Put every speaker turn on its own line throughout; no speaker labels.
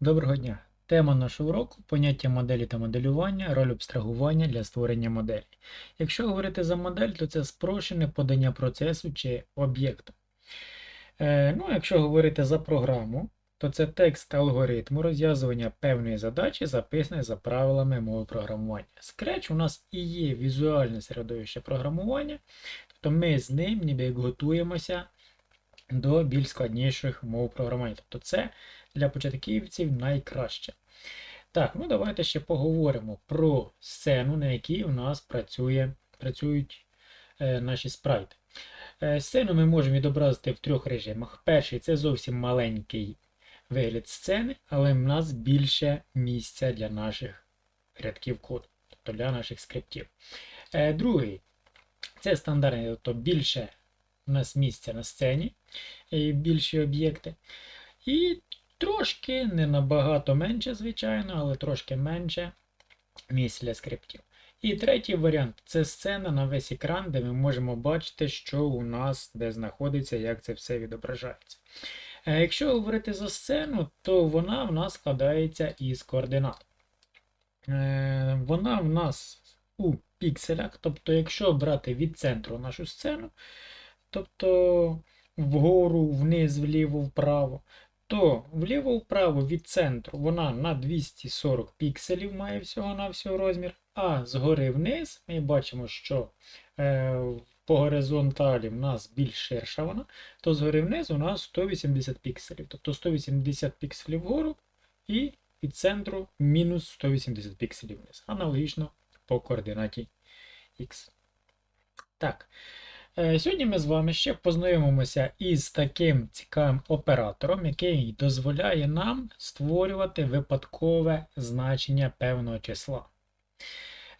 Доброго дня! Тема нашого уроку поняття моделі та моделювання, роль абстрагування для створення моделі. Якщо говорити за модель, то це спрощене подання процесу чи об'єкту. Е, ну, якщо говорити за програму, то це текст алгоритму розв'язування певної задачі, записаний за правилами мови програмування. Scratch у нас і є візуальне середовище програмування, тобто ми з ним ніби як готуємося до більш складніших мов програмування. Тобто це для початківців найкраще. Так, ну давайте ще поговоримо про сцену, на якій у нас працює, працюють е, наші спрайти. Е, сцену ми можемо відобразити в трьох режимах. Перший це зовсім маленький вигляд сцени, але в нас більше місця для наших рядків коду, тобто для наших скриптів. Е, другий це стандартний, тобто більше у нас місця на сцені, і більші об'єкти. І трошки, не набагато менше, звичайно, але трошки менше місць для скриптів. І третій варіант це сцена на весь екран, де ми можемо бачити, що у нас де знаходиться, як це все відображається. Е, Якщо говорити за сцену, то вона в нас складається із координат. Е, Вона в нас у пікселях, тобто, якщо брати від центру нашу сцену, тобто вгору, вниз, вліво, вправо, то вліво-вправо від центру вона на 240 пікселів має всього-навсього розмір, а згори вниз ми бачимо, що е, по горизонталі в нас більш ширша вона, то згори вниз у нас 180 пікселів. Тобто 180 пікселів вгору і від центру мінус 180 пікселів вниз. Аналогічно по координаті X. Так. Е, Сьогодні ми з вами ще познайомимося із таким цікавим оператором, який дозволяє нам створювати випадкове значення певного числа.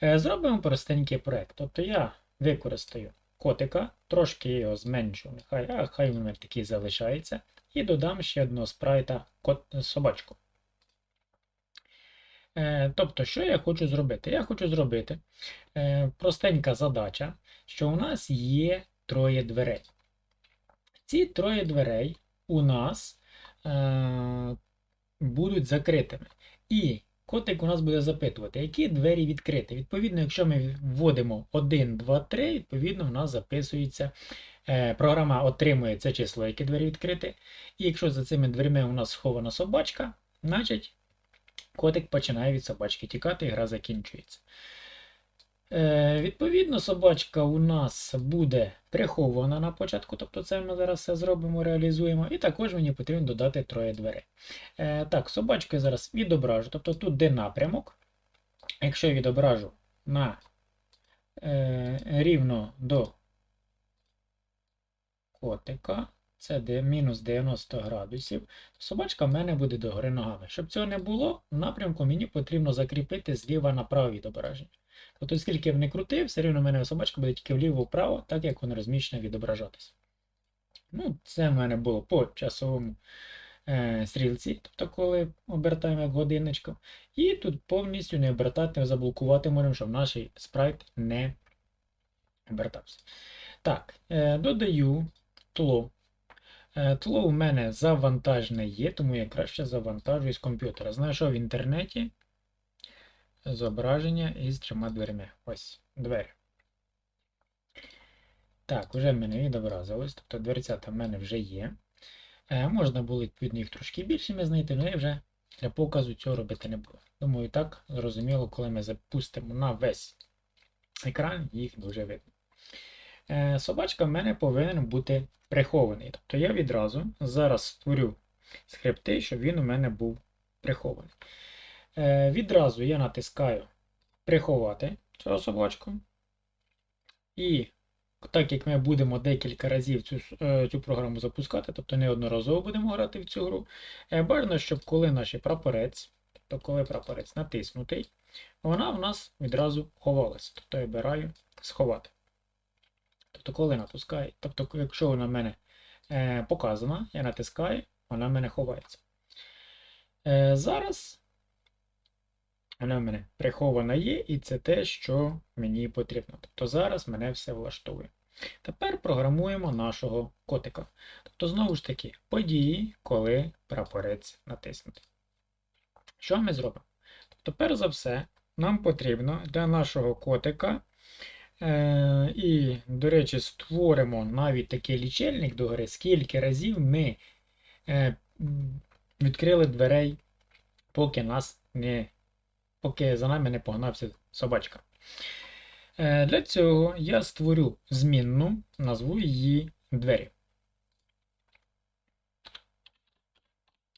Е, Зробимо простенький проект. Тобто я використаю котика, трошки його зменшу, нехай, хай він такий залишається, і додам ще одного спрайта кот, собачку. Е, Тобто, що я хочу зробити? Я хочу зробити е, простенька задача, що у нас є троє дверей. Ці троє дверей у нас е, будуть закритими. І котик у нас буде запитувати, які двері відкриті. Відповідно, якщо ми вводимо 1, 2, 3, відповідно, у нас записується. Програма отримує це число, яке двері відкрити. І якщо за цими дверима у нас схована собачка, значить котик починає від собачки тікати і гра закінчується. Е, Відповідно, собачка у нас буде прихована на початку, тобто це ми зараз все зробимо, реалізуємо. І також мені потрібно додати троє дверей. Е, Так, собачку я зараз відображу, тобто тут де напрямок. Якщо я відображу на е, рівно до котика, це мінус 90 градусів, то собачка в мене буде догори ногами. Щоб цього не було, в напрямку мені потрібно закріпити зліва направо відображення. Тобто, скільки б не крутив, все рівно в мене собачка буде тільки вліво-вправо, так як вона розміщена відображатись. Ну, Це в мене було по часовому е, стрілці, тобто коли обертаємо як годинничку. І тут повністю не обертати, заблокувати можемо, щоб наш спрайт не обертався. Так, е, додаю тло. Е, Тло у мене завантажене є, тому я краще завантажую з комп'ютера. Знайшов в інтернеті зображення із трьома дверми. Ось двері. Так, вже в мене відобразилось. Тобто дверцята в мене вже є. Е, можна було відповідно їх трошки більшими знайти, але я вже для показу цього робити не буду. Думаю, так зрозуміло, коли ми запустимо на весь екран, їх дуже видно. Е, собачка в мене повинен бути прихований. Тобто я відразу зараз створю скрипти, щоб він у мене був прихований. Е, відразу я натискаю приховати цього собачку. І так як ми будемо декілька разів цю, е, цю програму запускати, тобто неодноразово будемо грати в цю гру, бажано, щоб коли наш прапорець, тобто коли прапорець натиснутий, вона в нас відразу ховалася. Тобто я обираю сховати. Тобто, коли натискаю, тобто, якщо вона в мене е, показана, я натискаю, вона в мене ховається. Е, зараз вона в мене прихована є, і це те, що мені потрібно. Тобто зараз мене все влаштовує. Тепер програмуємо нашого котика. Тобто, знову ж таки, події, коли прапорець натиснутий. Що ми зробимо? Тобто, перш за все, нам потрібно для нашого котика. Е, і, до речі, створимо навіть такий лічильник догори, скільки разів ми е, відкрили дверей, поки нас не, поки за нами не погнався собачка. Е, Для цього я створю змінну, назву її двері.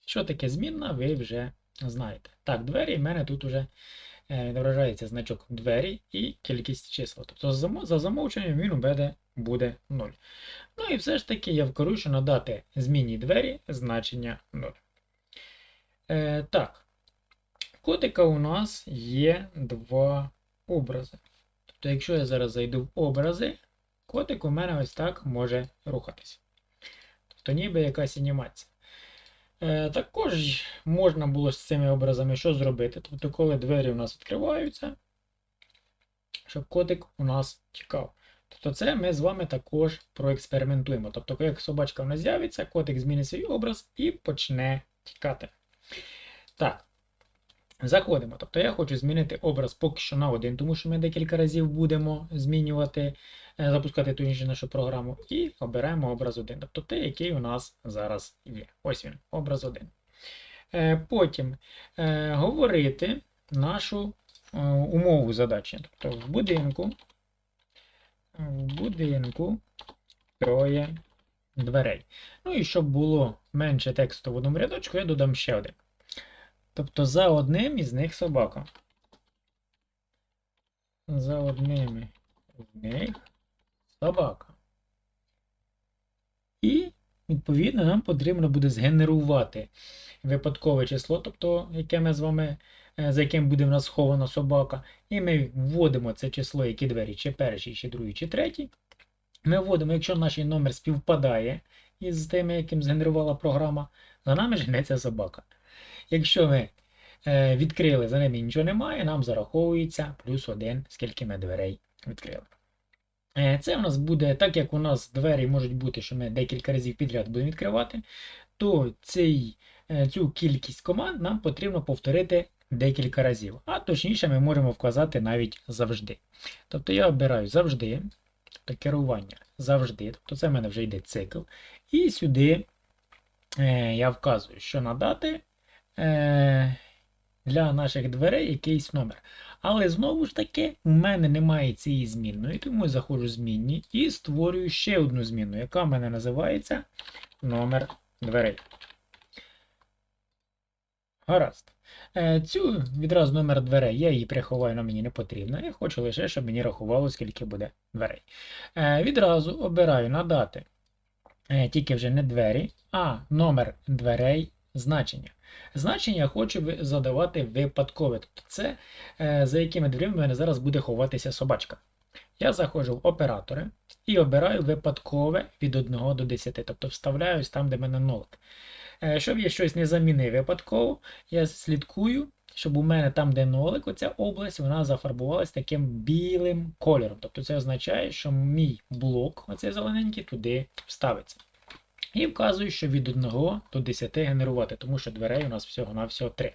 Що таке змінна, ви вже знаєте. Так, двері в мене тут вже відображається значок двері і кількість чисел. Тобто за замо- замовченням він у буде 0. Ну і все ж таки я вкорочу надати змінній двері значення 0. Е, так, котика у нас є два образи. Тобто, якщо я зараз зайду в образи, котик у мене ось так може рухатись. Тобто ніби якась анімація. Е, також можна було з цими образами що зробити? Тобто, коли двері у нас відкриваються, щоб котик у нас тікав. Тобто це ми з вами також проекспериментуємо. Тобто, як собачка в нас з'явиться, котик змінить свій образ і почне тікати. Так. Заходимо. Тобто я хочу змінити образ поки що на один, тому що ми декілька разів будемо змінювати, е, запускати ту іншу нашу програму. І обираємо образ 1. Тобто той, який у нас зараз є. Ось він, образ 1. Е, Потім е, говорити нашу умову задачі. Тобто в будинку, в будинку троє дверей. Ну і щоб було менше тексту в одному рядочку, я додам ще один. Тобто за одним із них собака. За одним з них собака. І, відповідно, нам потрібно буде згенерувати випадкове число, тобто, яке ми з вами, е, за яким буде в нас схована собака. І ми вводимо це число, які двері, чи перший, чи другий, чи третій. Ми вводимо, якщо наш номер співпадає із тим, яким згенерувала програма, за нами жнеться собака. Якщо ми е, відкрили, за ними нічого немає, нам зараховується плюс один, скільки ми дверей відкрили. Е, це у нас буде, так як у нас двері можуть бути, що ми декілька разів підряд будемо відкривати, то цей, е, цю кількість команд нам потрібно повторити декілька разів. А точніше, ми можемо вказати навіть завжди. Тобто я обираю завжди, тобто керування завжди, тобто це в мене вже йде цикл. І сюди я вказую, що надати для наших дверей якийсь номер. Але знову ж таки, у мене немає цієї змінної, тому я заходжу в змінні і створюю ще одну змінну, яка в мене називається номер дверей. Гаразд. Е, Цю відразу номер дверей я її приховаю, але мені не потрібно. Я хочу лише, щоб мені рахувало, скільки буде дверей. Е, Відразу обираю надати е, тільки вже не двері, а номер дверей значення. Значення я хочу задавати випадкове. Тобто це е, за якими дверима в мене зараз буде ховатися собачка. Я заходжу в оператори і обираю випадкове від 1 до 10, тобто вставляю ось там, де в мене нолик. Е, Щоб я щось не замінив випадково, я слідкую, щоб у мене там, де нолик, оця область, вона зафарбувалась таким білим кольором. Тобто це означає, що мій блок, оцей зелененький, туди вставиться. І вказую, що від 1 до 10 генерувати, тому що дверей у нас всього-навсього 3.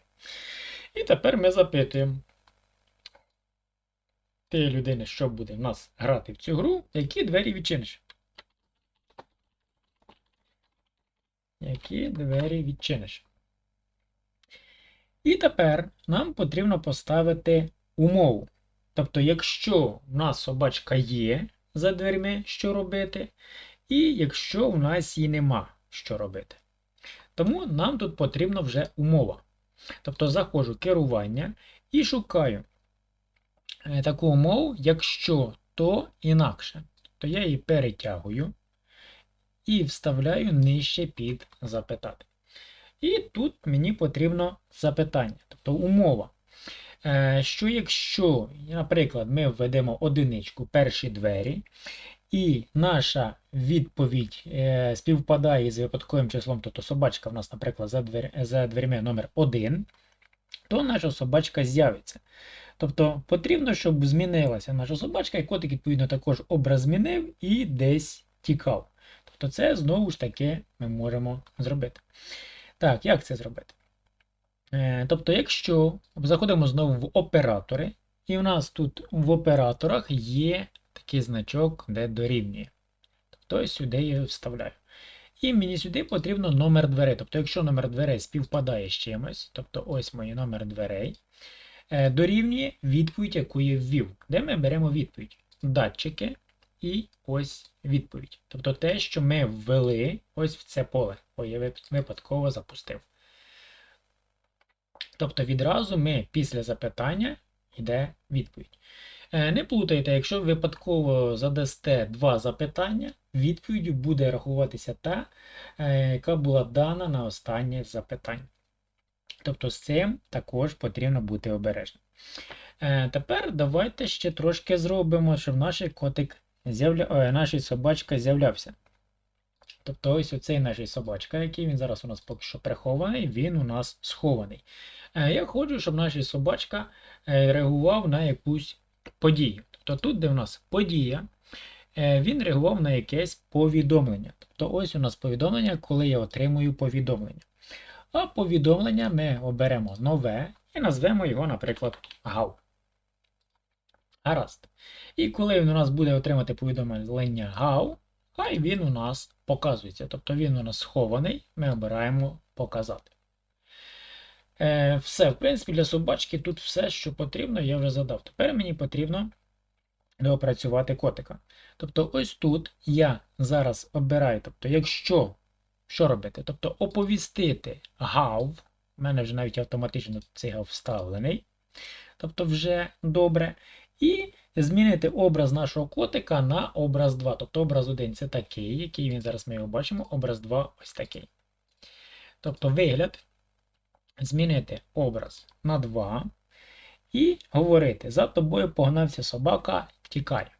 І тепер ми запитуємо тієї людини, що буде в нас грати в цю гру, які двері відчиниш. Які двері відчиниш. І тепер нам потрібно поставити умову. Тобто, якщо в нас собачка є за дверми, що робити, і якщо в нас її нема, що робити. Тому нам тут потрібна вже умова. Тобто заходжу керування і шукаю е, таку умову, якщо то інакше. Тобто я її перетягую і вставляю нижче під запитати. І тут мені потрібно запитання, тобто умова. Е, Що якщо, наприклад, ми введемо одиничку перші двері, і наша відповідь е, співпадає з випадковим числом, тобто собачка в нас, наприклад, за, двер, за дверми номер 1, то наша собачка з'явиться. Тобто потрібно, щоб змінилася наша собачка, і котик, відповідно, також образ змінив і десь тікав. Тобто це знову ж таки ми можемо зробити. Так, як це зробити? Е, Тобто, якщо заходимо знову в оператори, і в нас тут в операторах є такий значок, де дорівнює. Тобто сюди я вставляю. І мені сюди потрібно номер дверей. Тобто, якщо номер дверей співпадає з чимось, тобто ось мій номер дверей, е, дорівнює відповідь, яку я ввів, де ми беремо відповідь. Датчики і ось відповідь. Тобто те, що ми ввели ось в це поле. Ой, я випадково запустив. Тобто відразу ми після запитання йде відповідь. Е, Не плутайте, якщо ви випадково задасте два запитання, відповіддю буде рахуватися та, е, яка була дана на останнє запитання. Тобто з цим також потрібно бути обережним. Е, Тепер давайте ще трошки зробимо, щоб наш котик з'явля... Ой, наш собачка з'являвся. Тобто ось оцей наш собачка, який він зараз у нас поки що прихований, він у нас схований. Я хочу, щоб наш собачка реагував на якусь подію. Тобто тут, де в нас подія, е, він реагував на якесь повідомлення. Тобто ось у нас повідомлення, коли я отримую повідомлення. А повідомлення ми оберемо нове і назвемо його, наприклад, гав. Гаразд. І коли він у нас буде отримати повідомлення гав, хай він у нас показується. Тобто він у нас схований, ми обираємо показати. Е, все, в принципі, для собачки тут все, що потрібно, я вже задав. Тепер мені потрібно доопрацювати котика. Тобто, ось тут я зараз обираю, тобто, якщо що робити? Тобто оповістити гав, у мене вже навіть автоматично цей гав вставлений, тобто вже добре. І змінити образ нашого котика на образ 2. Тобто образ 1 це такий, який він зараз ми його бачимо, образ 2 ось такий. Тобто вигляд змінити образ на 2 і говорити: за тобою погнався собака, тікай.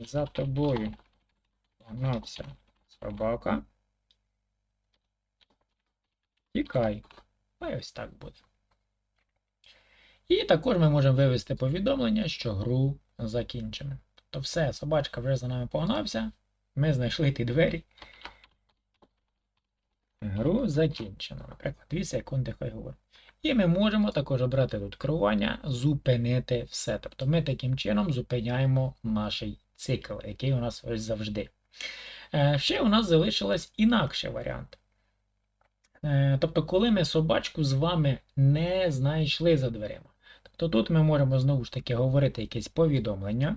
За тобою погнався собака. Тікай. А ось так буде. І також ми можемо вивести повідомлення, що гру закінчено. Тобто все, собачка вже за нами погнався. Ми знайшли ті двері. Гру закінчено. Наприклад, 2 секунди хай говорить. І ми можемо також обрати тут керування, зупинити все. Тобто ми таким чином зупиняємо наш цикл, який у нас ось завжди. Е, Ще у нас залишилась інакший варіант. Е, Тобто, коли ми собачку з вами не знайшли за дверима. Тобто тут ми можемо знову ж таки говорити якесь повідомлення.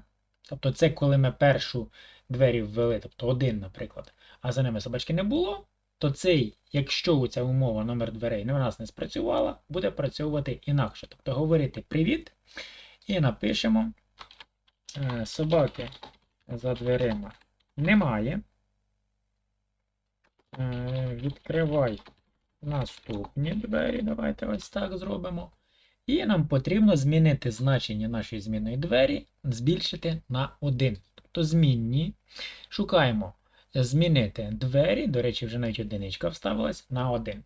Тобто, це коли ми першу двері ввели, тобто один, наприклад, а за ними собачки не було, то цей, якщо ця умова номер дверей у нас не спрацювала, буде працювати інакше. Тобто говорити привіт і напишемо е, собаки за дверима немає. Е, Відкривай наступні двері. Давайте ось так зробимо. І нам потрібно змінити значення нашої змінної двері, збільшити на 1. Тобто змінні. Шукаємо змінити двері. До речі, вже навіть одиничка вставилась на 1.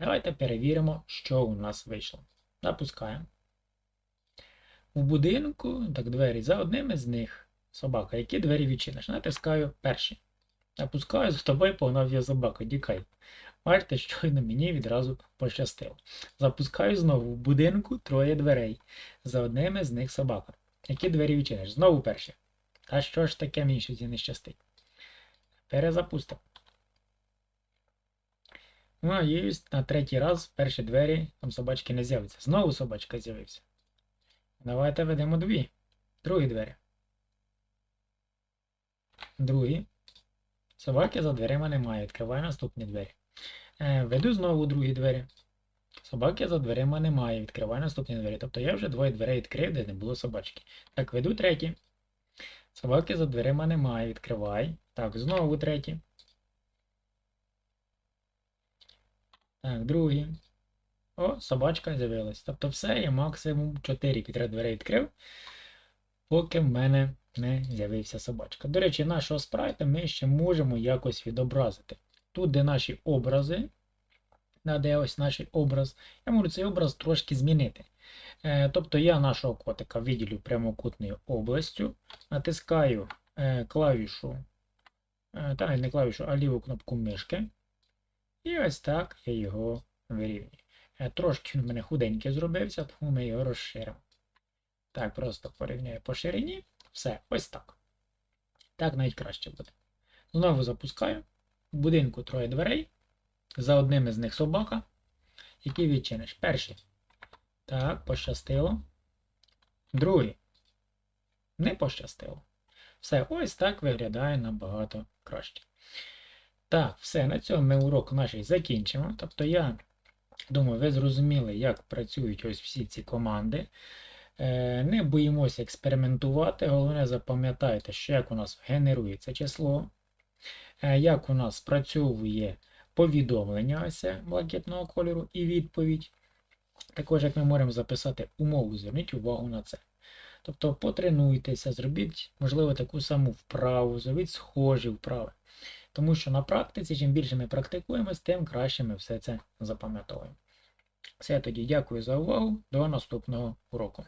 Давайте перевіримо, що у нас вийшло. Запускаємо. У будинку, так, двері за одним із них. Собака. Які двері відчиниш? Натискаю перші. Напускаю, з тобою погнав собака. Дікай. Бачите, щойно мені відразу пощастило. Запускаю знову в будинку троє дверей. За одним з них собака. Які двері відчиниш? Знову перші. Та що ж таке мені щось не щастить? Перезапустимо. Ну, і на третій раз перші двері там собачки не з'явиться. Знову собачка з'явився. Давайте ведемо дві. Другі двері. Другі. Собаки за дверима немає. Відкриваю наступні двері. Е, веду знову другі двері. Собаки за дверима немає. Відкриваю наступні двері. Тобто я вже двоє дверей відкрив, де не було собачки. Так, веду треті. Собаки за дверима немає. Відкривай. Так, знову треті. Так, другий. О, собачка з'явилась. Тобто все, я максимум 4 підряд дверей відкрив, поки в мене не з'явився собачка. До речі, нашого спрайта ми ще можемо якось відобразити. Тут, де наші образи, де ось наш образ, я можу цей образ трошки змінити. Е, тобто я нашого котика виділю прямокутною областю, натискаю е, клавішу, е, та не клавішу, а ліву кнопку мишки. І ось так я його вирівнюю. Трошки він в мене худенький зробився, тому ми його розширимо. Так, просто порівняю по ширині. Все, ось так. Так навіть краще буде. Знову запускаю. В будинку троє дверей. За одним із них собака. Який відчиниш? Перший. Так, пощастило. Другий. Не пощастило. Все, ось так виглядає набагато краще. Так, все, на цьому ми урок наш закінчимо. Тобто я думаю, ви зрозуміли, як працюють ось всі ці команди. Е, Не боїмося експериментувати. Головне, запам'ятайте, що як у нас генерується число, е, як у нас спрацьовує повідомлення ось блакитного кольору і відповідь. Також, як ми можемо записати умову, зверніть увагу на це. Тобто потренуйтеся, зробіть, можливо, таку саму вправу, зробіть схожі вправи. Тому що на практиці, чим більше ми практикуємось, тим краще ми все це запам'ятовуємо. Все тоді, дякую за увагу. До наступного уроку.